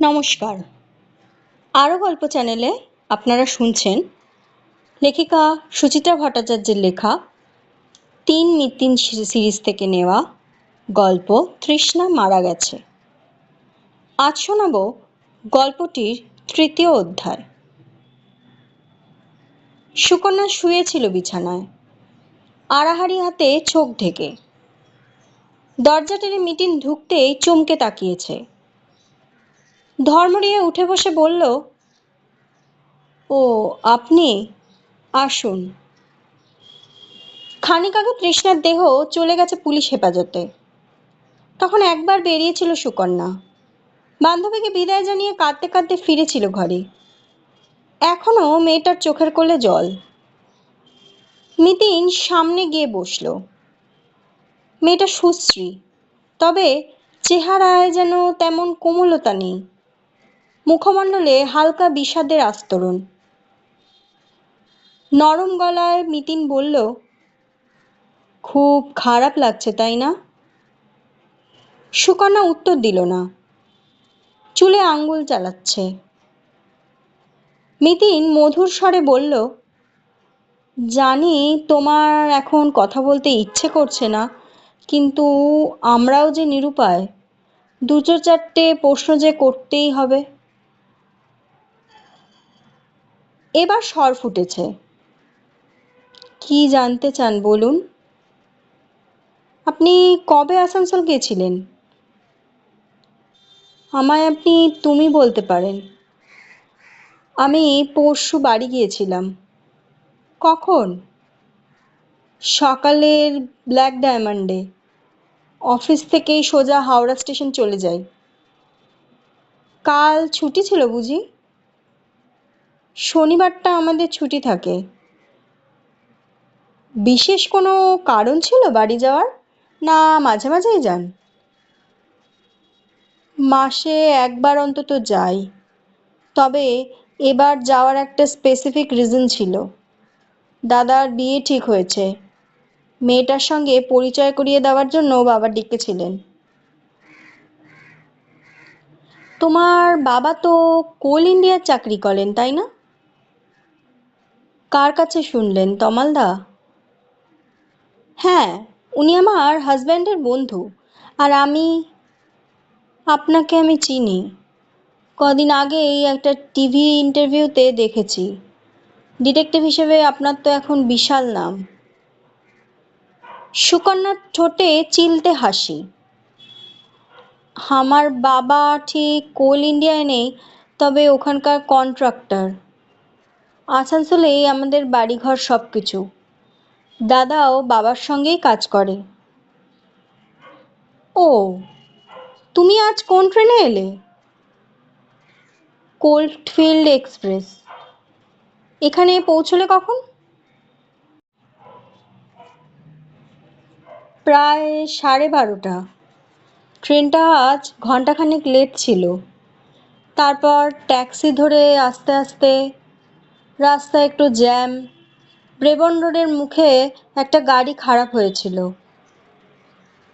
নমস্কার। আরও গল্প চ্যানেলে আপনারা শুনছেন লেখিকা সুচিত্রা ভট্টাচার্যের লেখা তিন মিতিন সিরিজ থেকে নেওয়া গল্প তৃষ্ণা মারা গেছে। আজ শোনাব গল্পটির তৃতীয় অধ্যায়। সুকন্যা শুয়েছিল বিছানায় আড়াহাড়ি হাতে চোখ ঢেকে। দরজা টেনে মিটিন ঢুকতেই চমকে তাকিয়েছে। ধর্মরিয়ে উঠে বসে বলল, ও, আপনি? আসুন। খানিক আগে তৃষ্ণার দেহ চলে গেছে পুলিশ হেফাজতে। তখন একবার বেরিয়েছিল সুকন্যা। বান্ধবীকে বিদায় জানিয়ে কাঁদতে কাঁদতে ফিরেছিল ঘরে। এখনও মেয়েটার চোখের কোলে জল। নিতিন সামনে গিয়ে বসল। মেয়েটা সুশ্রী, তবে চেহারায় যেন তেমন কোমলতা নেই। মুখমণ্ডলে হালকা বিষাদের আস্তরণ। নরম গলায় মিতিন বলল, খুব খারাপ লাগছে, তাই না? সুকন্যা উত্তর দিল না, চুলে আঙ্গুল চালাচ্ছে। মিতিন মধুর স্বরে বলল, জানি তোমার এখন কথা বলতে ইচ্ছে করছে না, কিন্তু আমরাও যে নিরুপায় দুটো চারটে প্রশ্ন যে করতেই হবে। এবার স্বর ফুটেছে। কি জানতে চান বলুন। আপনি কবে আসানসোল গিয়েছিলেন? আমায় আপনি তুমি বলতে পারেন। আমি পরশু বাড়ি গিয়েছিলাম। কখন? সকালের ব্ল্যাক ডায়মন্ডে অফিস থেকেই সোজা হাওড়া স্টেশন চলে যাই। কাল ছুটি ছিল বুঝি? শনিবারটা আমাদের ছুটি থাকে। বিশেষ কোনো কারণ ছিল বাড়ি যাওয়ার? না, মাঝে মাঝেই যান। মাসে একবার অন্তত যাই। তবে এবার যাওয়ার একটা স্পেসিফিক রিজন ছিল। দাদার বিয়ে ঠিক হয়েছে। মেয়েটার সঙ্গে পরিচয় করিয়ে দেওয়ার জন্য বাবা ডেকেছিলেন তোমার বাবা তো কোল ইন্ডিয়ার চাকরি করেন, তাই না? কার কাছে শুনলেন, তমালদা? হ্যাঁ উনি আমার হাজব্যান্ডের বন্ধু, আর আমি, আপনাকে আমি চিনি। কদিন আগেই একটা টিভি ইন্টারভিউতে দেখেছি। ডিটেকটিভ হিসেবে আপনার তো এখন বিশাল নাম। সুকন্যার ঠোঁটে চিলতে হাসি। আমার বাবা ঠিক কোল ইন্ডিয়ায় নেই, তবে ওখানকার কন্ট্রাক্টর আসানসোলেই আমাদের বাড়িঘর সব কিছু দাদাও বাবার সঙ্গেই কাজ করে। ও, তুমি আজ কোন ট্রেনে এলে? Coalfield Express. এখানে পৌঁছলে কখন? প্রায় সাড়ে বারোটা। ট্রেনটা আজ ঘন্টাখানেক লেট ছিল। তারপর ট্যাক্সি ধরে আস্তে আস্তে রাস্তায় একটু জ্যাম। ব্রেবন রোডের মুখে একটা গাড়ি খারাপ হয়েছিল।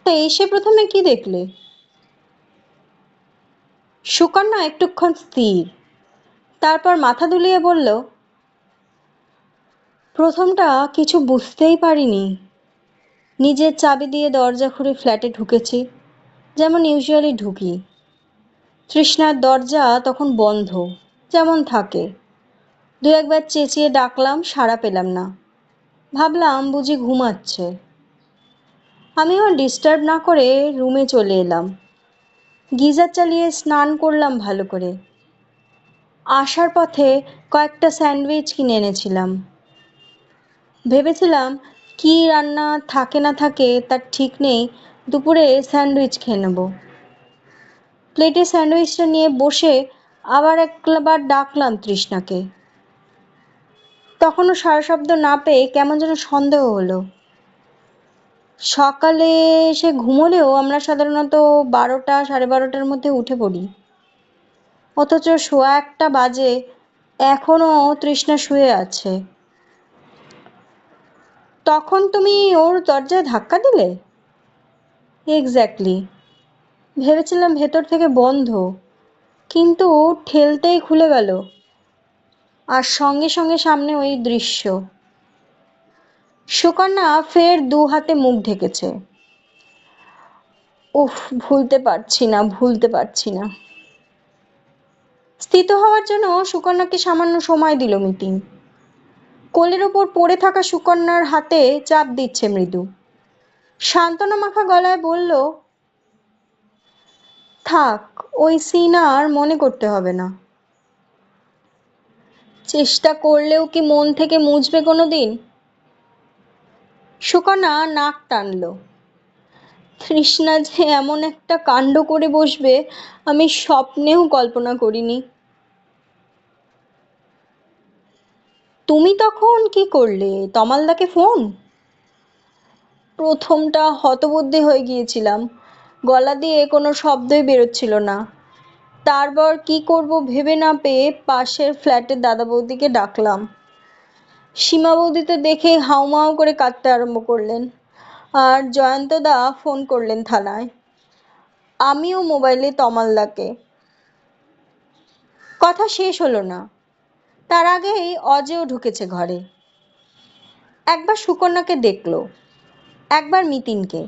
এসে প্রথমে কি দেখলে? সুকন্যা একটুক্ষণ স্থির। তারপর মাথা দুলিয়ে বলল, প্রথমটা কিছু বুঝতেই পারিনি। নিজের চাবি দিয়ে দরজা খুলে ফ্ল্যাটে ঢুকেছি, যেমন ইউজুয়ালি ঢুকি। তৃষ্ণার দরজা তখন বন্ধ, যেমন থাকে। দু একবার চেঁচিয়ে ডাকলাম, সাড়া পেলাম না। ভাবলাম বুঝি ঘুমাচ্ছে। আমিও ডিস্টার্ব না করে রুমে চলে এলাম। গিজার চালিয়ে স্নান করলাম ভালো করে। আসার পথে কয়েকটা স্যান্ডউইচ কিনে এনেছিলাম। ভেবেছিলাম কি রান্না থাকে না থাকে তার ঠিক নেই, দুপুরে স্যান্ডউইচ খেয়ে নেব। প্লেটে স্যান্ডউইচটা নিয়ে বসে আবার একবার ডাকলাম তৃষ্ণাকে। তখনও সারা শব্দ না পেয়ে কেমন যেন সন্দেহ হলো। সকালে সে ঘুমোলেও আমরা সাধারণত বারোটা, সাড়ে বারোটার মধ্যে উঠে পড়ি। অথচ শোয়া একটা বাজে, এখনও তৃষ্ণা শুয়ে আছে। তখন তুমি ওর দরজায় ধাক্কা দিলে? এক্স্যাক্টলি ভেবেছিলাম ভেতর থেকে বন্ধ, কিন্তু ঠেলতেই খুলে গেল। আর সঙ্গে সঙ্গে সামনে ওই দৃশ্য। সুকন্যা ফের দু হাতে মুখ ঢেকেছে। উফ, ভুলতে পারছি না, ভুলতে পারছি না। স্থিত হওয়ার জন্য সুকন্যাকে সামান্য সময় দিল মিতিন। কোলের ওপর পড়ে থাকা সুকন্যার হাতে চাপ দিচ্ছে মৃদু। সান্ত্বনা মাখা গলায় বলল, থাক, ওই সিন আর মনে করতে হবে না। চেষ্টা করলেও কি মন থেকে মুছবে কোনো দিন সুকন্যা নাক টানল। তৃষ্ণা যে এমন একটা কাণ্ড করে বসবে, আমি স্বপ্নেও কল্পনা করিনি। তুমি তখন কি করলে? তমালদাকে ফোন? প্রথমটা হতবুদ্ধি হয়ে গিয়েছিলাম। গলা দিয়ে কোনো শব্দই বেরোচ্ছিল না। তারপর কি করব ভেবে না পেয়ে পাশের ফ্ল্যাটের দাদা বৌদিকে ডাকলাম। সীমা বৌদি তো দেখে হাউমাউ করে কাঁদতে আরম্ভ করলেন আর জয়ন্তদা ফোন করলেন থানায়। আমিও মোবাইলে তমালদাকে কথা শেষ হলো না। তার আগেই অজেও ঢুকেছে ঘরে। একবার সুকন্যাকে দেখল, একবার মিতিনকে।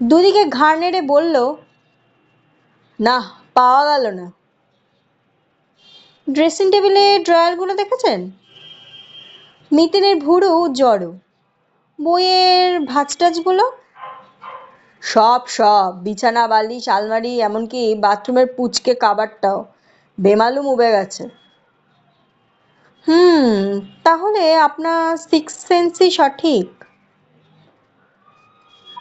দুদিকে ঘাড় নেড়ে বলল না পাওয়া গেল না। ড্রেসিং টেবিলে ড্রয়ারগুলো দেখেছেন? মিতিনের ভুরু জড়ো। বইয়ের ভাঁজ টাজগুলো সব সব। বিছানা, বালিশ, আলমারি, এমনকি বাথরুমের পুচকে কাবারটাও। বেমালুম উবে গেছে। হুম, তাহলে আপনার সিক্স সেন্সই সঠিক।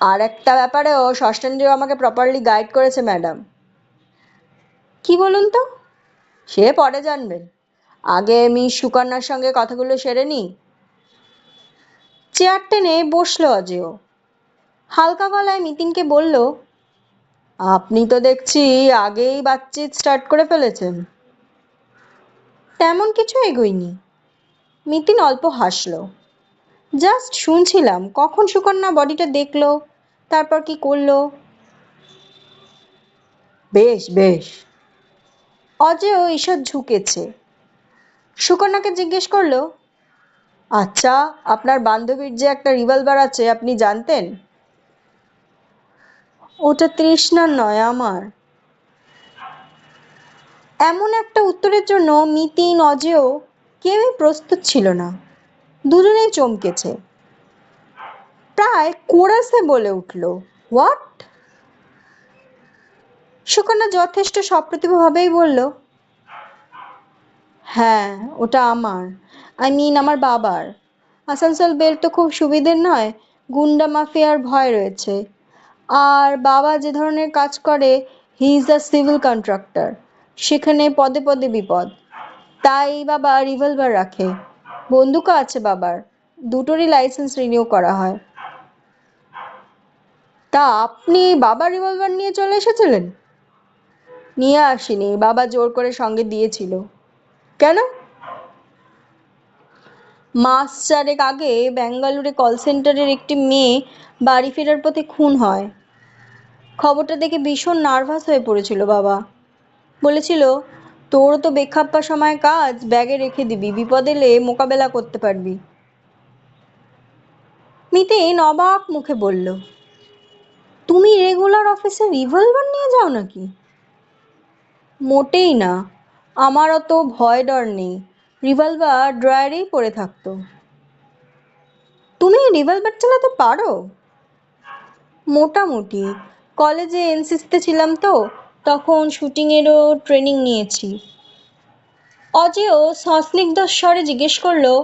আর একটা ব্যাপারেও ষষ্ঠাঞ্জীও আমাকে প্রপারলি গাইড করেছে ম্যাডাম কি বলুন তো? সে পরে জানবেন আগে আমি সুকন্যার সঙ্গে কথাগুলো সেরে নিই। চেয়ার টেনে বসল অজেয়। হালকা গলায় মিতিনকে বলল আপনি তো দেখছি আগেই বাতচিত স্টার্ট করে ফেলেছেন। তেমন কিছু এগোয়নি। মিতিন অল্প হাসলো। জাস্ট শুনছিলাম কখন সুকন্যা বডিটা দেখল তারপর কি করল? বেশ বেশ অজেয় ঈষৎ ঝুঁকেছে। সুকন্যাকে জিজ্ঞেস করল আচ্ছা আপনার বান্ধবীর যে একটা রিভলভার আছে, আপনি জানতেন? ওটা তৃষ্ণার নয় আমার। এমন একটা উত্তরের জন্য মিতিন অজেয় কেউই প্রস্তুত ছিল না। দুজনেই চমকেছে। প্রায় কোরাসে বলে উঠল, হোয়াট? সুকন্যা যথেষ্ট সপ্রতিভভাবেই বলল হ্যাঁ ওটা আমার। আই মিন আমার বাবার। আসানসোল বেল্ট তো খুব সুবিধের নয়, গুন্ডা মাফিয়ার ভয় রয়েছে। আর বাবা যে ধরনের কাজ করে he is the civil contractor সেখানে পদে পদে বিপদ। তাই বাবা রিভলভার রাখে। বন্দুকও আছে বাবার। দুটোরই লাইসেন্স রিনিউ করা হয়। তা আপনি বাবার রিভলভার নিয়ে চলে এসেছিলেন? নিয়ে আসিনি, বাবা জোর করে সঙ্গে দিয়েছিল। কেন? মাস চারেক আগে ব্যাঙ্গালোরে কল সেন্টারের একটি মেয়ে বাড়ি ফেরার পথে খুন হয়। খবরটা দেখে ভীষণ নার্ভাস হয়ে পড়েছিল বাবা। বলেছিল তোরও তো বেখাপ্পা সময় কাজ, ব্যাগে রেখে দিবি, বিপদ এলে মোকাবেলা করতে পারবি। মিতিন অবাক মুখে বলল, তুমি রেগুলার অফিসে রিভলভার নিয়ে যাও নাকি? মোটেই না। আমার অত ভয় ডর নেই। রিভলভার ড্রয়ারেই পড়ে থাকতো। তুমি রিভলভার চালাতে পারো? মোটামুটি। কলেজে এনসিসিতে ছিলাম তো, তখন শুটিংয়েরও ট্রেনিং নিয়েছি। অজেয় সস্নিগ্ধ স্বরে জিজ্ঞেস করল,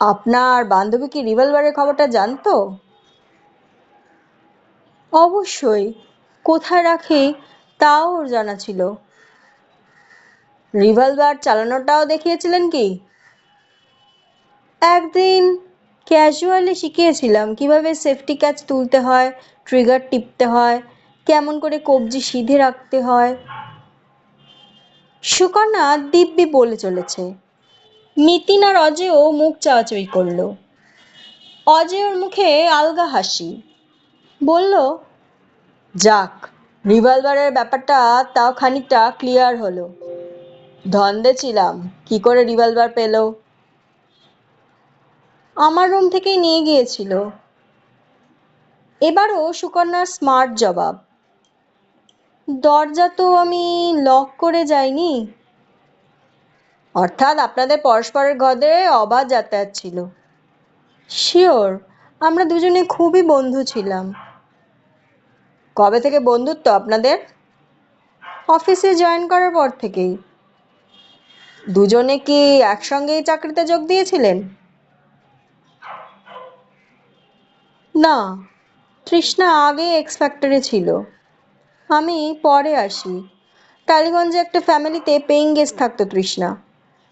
আপনার বান্ধবী কি রিভলভারের খবরটা জানতো? অবশ্যই। কোথায় রাখে তাও ওর জানা ছিল। রিভলভার চালানোটাও দেখিয়েছিলেন কি? একদিন ক্যাজুয়ালি শিখিয়েছিলাম কীভাবে সেফটি ক্যাচ তুলতে হয় ট্রিগার টিপতে হয়, কেমন করে কবজি সিধে রাখতে হয়। সুকন্যা দিব্যি বলে চলেছে। মিতিন আর অজেয় মুখ চাওয়াচুই করল। অজেয়র মুখে আলগা হাসি। বলল, যাক রিভলভারের ব্যাপারটা তাও খানিকটা ক্লিয়ার হলো। ধন্দে ছিলাম। কি করে রিভলভার পেল? আমার রুম থেকেই নিয়ে গিয়েছিল। এবারও সুকন্যার স্মার্ট জবাব। দরজা তো আমি লক করে যাইনি। অর্থাৎ আপনাদের পরস্পরের ঘরে অবাধ যাতায়াত ছিল। শিওর, আমরা দুজনে খুবই বন্ধু ছিলাম। কবে থেকে বন্ধুত্ব আপনাদের? অফিসে জয়েন করার পর থেকেই। দুজনে কি একসঙ্গেই চাকরিতে যোগ দিয়েছিলেন? না, তৃষ্ণা আগে এক্স ফ্যাক্টরে ছিল। আমি পরে আসি। টালিগঞ্জে একটা ফ্যামিলিতে পেইং গেস্ট থাকতো তৃষ্ণা।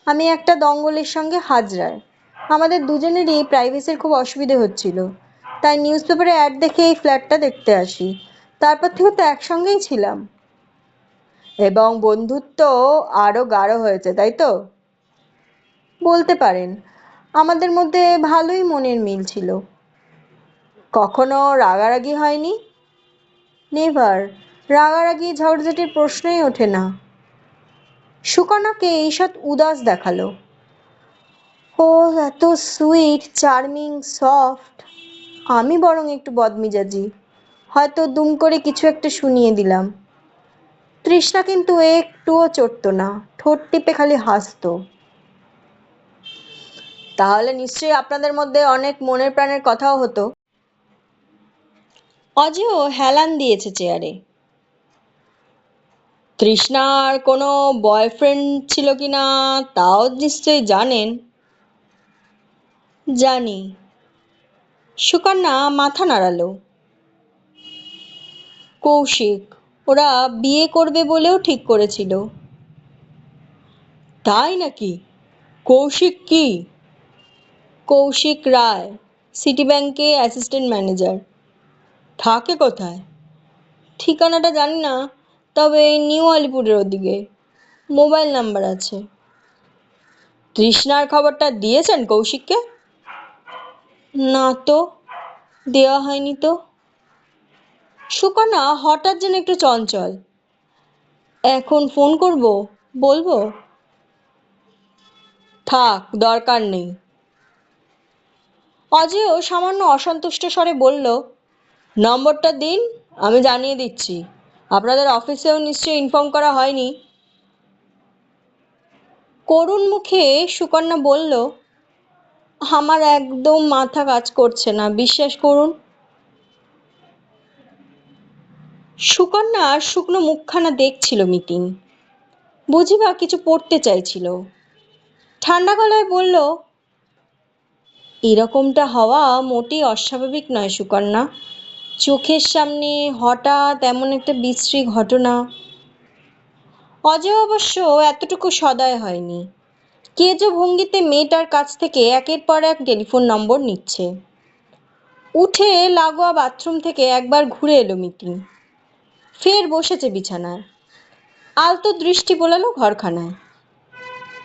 আমি একটা দঙ্গলের সঙ্গে হাজরায়। আমাদের দুজনেরই প্রাইভেসির খুব অসুবিধে হচ্ছিল। তাই নিউজ পেপারে অ্যাড দেখে এই ফ্ল্যাটটা দেখতে আসি। তারপর থেকে তো একসঙ্গেই ছিলাম। এবং বন্ধুত্ব আরও গাঢ় হয়েছে, তাই তো? বলতে পারেন, আমাদের মধ্যে ভালোই মনের মিল ছিল। কখনো রাগারাগি হয়নি? নেভার, রাগারাগি ঝগড়ঝাটির প্রশ্নই ওঠে না। সুকন্যাকে ঈষৎ উদাস দেখাল। ও, এত সুইট, চার্মিং, সফট। আমি বরং একটু বদমিজাজি। হয়তো দুম করে কিছু একটা শুনিয়ে দিলাম। তৃষ্ণা কিন্তু একটুও চড়তো না, ঠোঁট টিপে খালি হাসতো। তাহলে নিশ্চয়ই আপনাদের মধ্যে অনেক মনের প্রাণের কথাও হতো। অজেও হেলান দিয়েছে চেয়ারে। তৃষ্ণার কোনো বয়ফ্রেন্ড ছিল কি না তাও নিশ্চয়ই জানেন। জানি। সুকন্যা মাথা নাড়ালো। কৌশিক, ওরা বিয়ে করবে বলেও ঠিক করেছিল। তাই নাকি? কৌশিক কি? কৌশিক রায়, সিটি ব্যাংকে অ্যাসিস্ট্যান্ট ম্যানেজার। থাকে কোথায়? ঠিকানাটা জানি না, তবে নিউ আলিপুরের ওদিকে। মোবাইল নাম্বার আছে। তৃষ্ণার খবরটা দিয়েছেন কৌশিককে? না তো, দেওয়া হয়নি তো। সুকন্যা হঠাৎ যেন একটু চঞ্চল। এখন ফোন করব? বলব? থাক, দরকার নেই। অজয়ও সামান্য অসন্তুষ্ট স্বরে বলল, নম্বরটা দিন, আমি জানিয়ে দিচ্ছি। আপনাদের অফিসেও নিশ্চয়ই ইনফর্ম করা হয়নি। করুণ মুখে সুকন্যা বলল, আমার একদম মাথা কাজ করছে না, বিশ্বাস করুন। সুকন্যার শুকনো মুখখানা দেখছিল মিটিং বুঝিবা কিছু পড়তে চাইছিল। ঠান্ডা গলায় বলল, এরকমটা হওয়া মোটেই অস্বাভাবিক নয় সুকন্যা। চোখের সামনে হঠাৎ এমন একটা বিশ্রী ঘটনা। অজয় অবশ্য এতটুকু সদয় হয়নি। কে যে ভঙ্গিতে মেয়েটার কাছ থেকে একের পর এক টেলিফোন নম্বর নিচ্ছে। উঠে লাগোয়া বাথরুম থেকে একবার ঘুরে এলো মিটিং ফের বসেছে বিছানায়। আলতো দৃষ্টি বোলালো ঘরখানায়।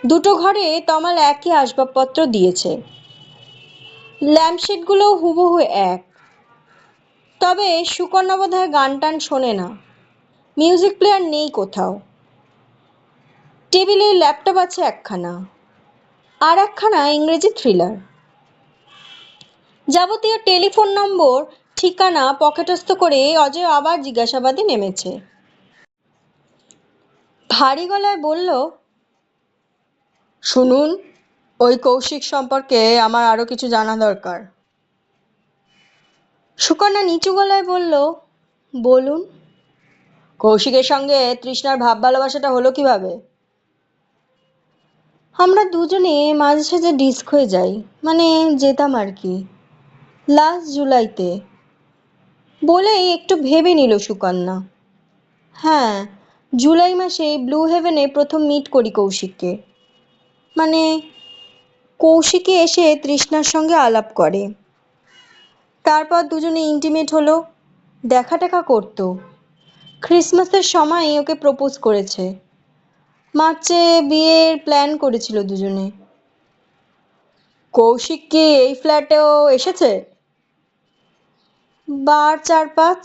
দুটো ঘরে তমাল একই আসবাবপত্র দিয়েছে। ল্যাম্পশেডগুলো হুবহু এক। তবে সুকন্যা গান টান শোনে না। মিউজিক প্লেয়ার নেই কোথাও। টেবিলে ল্যাপটপ আছে একখানা। আর একখানা ইংরেজি থ্রিলার। যাবতীয় টেলিফোন নম্বর ঠিকানা পকেটস্থ করে অজয় আবার জিজ্ঞাসাবাদে নেমেছে। ভারী গলায় বলল, শুনুন, ওই কৌশিক সম্পর্কে আমার আরও কিছু জানা দরকার। সুকন্যা নিচু গলায় বলল, বলুন। কৌশিকের সঙ্গে তৃষ্ণার ভাব ভালোবাসাটা হলো কীভাবে? আমরা দুজনে মাঝে সাঝে ডিস্ক হয়ে যাই মানে যেতাম আর কি। লাস্ট জুলাইতে। বলে একটু ভেবে নিল সুকন্যা। হ্যাঁ জুলাই মাসে ব্লু হেভেনে প্রথম মিট করি কৌশিককে। মানে কৌশিকে এসে তৃষ্ণার সঙ্গে আলাপ করে। তারপর দুজনে ইন্টিমেট হলো দেখা টেকা করতো। ক্রিসমাসের সময় ওকে প্রপোজ করেছে। মার্চে বিয়ের প্ল্যান করেছিল দুজনে। কৌশিক কি এই ফ্ল্যাটেও এসেছে? বার চার পাঁচ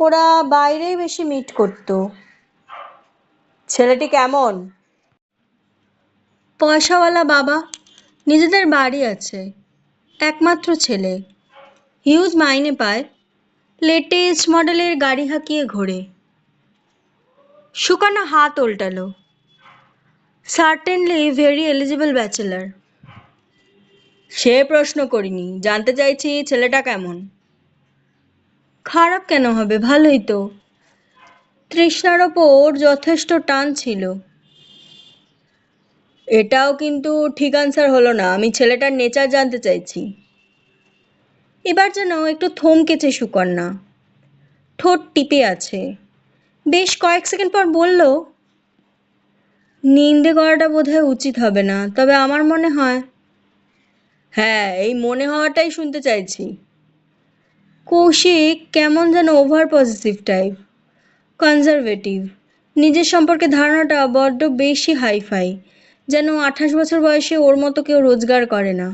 ওরা বাইরেই বেশি মিট করতো। ছেলেটি কেমন? পয়সাওয়ালা বাবা। নিজেদের বাড়ি আছে। একমাত্র ছেলে। হিউজ মাইনে পায়। লেটেস্ট মডেলের গাড়ি হাঁকিয়ে ঘোরে। সুকন্যা হাত ওল্টালো। সার্টেনলি ভেরি এলিজিবল ব্যাচেলার সে প্রশ্ন করিনি। জানতে চাইছি ছেলেটা কেমন? খারাপ কেন হবে? ভালোই তো। তৃষ্ণার ওপর যথেষ্ট টান ছিল। এটাও কিন্তু ঠিক আনসার হলো না। আমি ছেলেটার নেচার জানতে চাইছি। এবার যেন একটু থমকেছে সুকন্যা। ঠোঁট টিপে আছে। বেশ কয়েক সেকেন্ড পর বলল, নিন্দে করাটা বোধহয় উচিত হবে না। তবে আমার মনে হয় হ্যাঁ এই মনে হওয়াটাই শুনতে চাইছি। কৌশিক কেমন যেন ওভার পজিটিভ টাইপ কনজারভেটিভ নিজের সম্পর্কে ধারণাটা বড্ড বেশি হাইফাই যেন আঠাশ বছর বয়সে ওর মতো কেউ রোজগার করে না।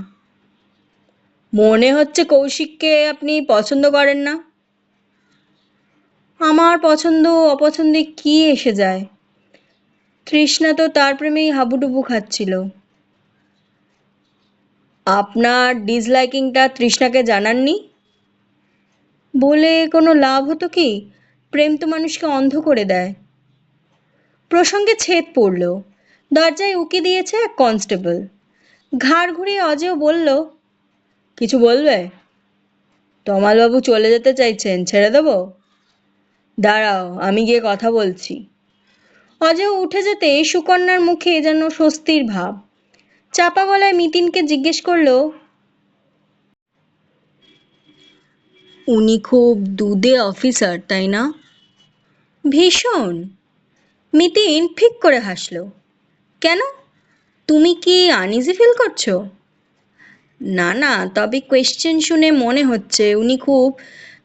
মনে হচ্ছে কৌশিককে আপনি পছন্দ করেন না? আমার পছন্দ অপছন্দে কি এসে যায়? তৃষ্ণা তো তার প্রেমেই হাবুডুবু খাচ্ছিল। আপনার ডিসলাইকিংটা তৃষ্ণাকে জানাননি? বলে কোনো লাভ হতো কি? প্রেম তো মানুষকে অন্ধ করে দেয়। প্রসঙ্গে ছেদ পড়ল। দরজায় উকি দিয়েছে এক কনস্টেবল। ঘাড় ঘুরিয়ে অজেয় বলল, কিছু বলবে? তমালবাবু চলে যেতে চাইছেন, ছেড়ে দেবো? দাঁড়াও, আমি গিয়ে কথা বলছি। অজেয় উঠে যেতে সুকন্যার মুখে যেন স্বস্তির ভাব। চাপা গলায় মিতিনকে জিজ্ঞেস করল উনি খুব দুধে অফিসার, তাই না? ভীষণ। মিতিন ফিক করে হাসল। কেন? তুমি কি আনইজি ফিল করছ? না না, তবে কোয়েশ্চেন শুনে মনে হচ্ছে উনি খুব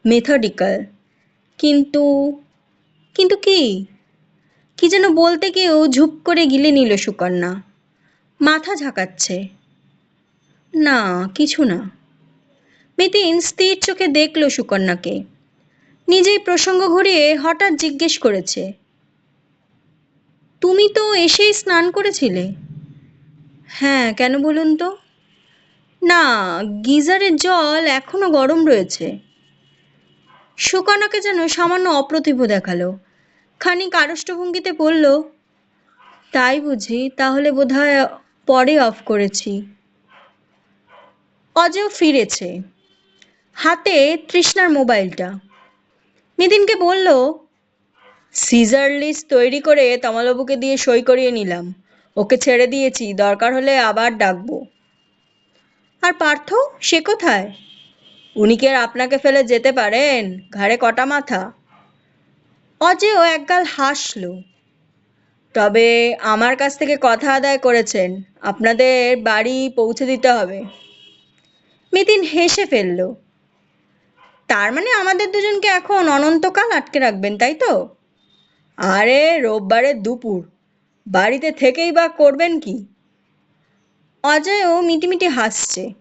মেথডিক্যাল কিন্তু কিন্তু কি? কি যেন বলতে গিয়েও ঝুপ করে গিলে নিল সুকন্যা। মাথা ঝাঁকাচ্ছে। না, কিছু না। মিতিন স্থির চোখে দেখল সুকন্যাকে। নিজেই প্রসঙ্গ ঘুরিয়ে হঠাৎ জিজ্ঞেস করেছে, তুমি তো এসেই স্নান করেছিলে? হ্যাঁ কেন বলুন তো? না, গিজারের জল এখনও গরম রয়েছে। সুকন্যাকে যেন সামান্য অপ্রতিভ দেখাল। খানিক আড়ষ্টভঙ্গিতে বলল, তাই বুঝি, তাহলে বোধহয় পরে অফ করেছি। অজেয় ফিরেছে। হাতে তৃষ্ণার মোবাইলটা। নিতিনকে বলল সিজার লিস্ট তৈরি করে তমালবাবুকে দিয়ে সই করিয়ে নিলাম। ওকে ছেড়ে দিয়েছি, দরকার হলে আবার ডাকবো। আর পার্থ, সে কোথায়? উনি কি আর আপনাকে ফেলে যেতে পারেন? ঘাড়ে কটা মাথা? অজেয় একগাল হাসল। তবে আমার কাছ থেকে কথা আদায় করেছেন। আপনাদের বাড়ি পৌঁছে দিতে হবে। মিতিন হেসে ফেলল। তার মানে আমাদের দুজনকে এখন অনন্তকাল আটকে রাখবেন, তাই তো? আরে রোববারের দুপুর। বাড়িতে থেকেই বা করবেন কি? অজয়ও মিটিমিটি হাসছে।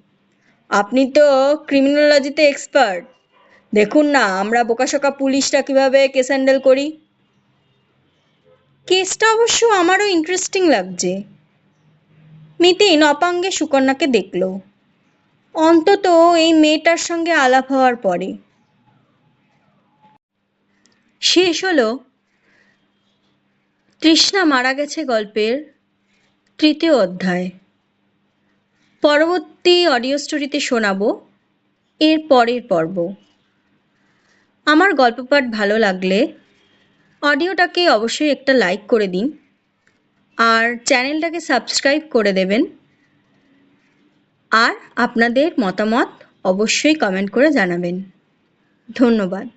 আপনি তো ক্রিমিনোলজিতে এক্সপার্ট। দেখুন না, আমরা বোকাশোকা পুলিশটা কীভাবে কেস হ্যান্ডেল করি? কেসটা অবশ্য আমারও ইন্টারেস্টিং লাগছে। মিতিন অপাঙ্গে সুকন্যাকে দেখল। অন্তত এই মেয়েটার সঙ্গে আলাপ হওয়ার পরে। শেষ হলো, তৃষ্ণা মারা গেছে গল্পের তৃতীয় অধ্যায়। পরবর্তী অডিও স্টোরিতে শোনাবো, এর পরের পর্ব। আমার গল্প পাঠ ভালো লাগলে অডিওটাকে অবশ্যই একটা লাইক করে দিন, আর চ্যানেলটাকে সাবস্ক্রাইব করে দেবেন। আর আপনাদের মতামত অবশ্যই কমেন্ট করে জানাবেন। ধন্যবাদ।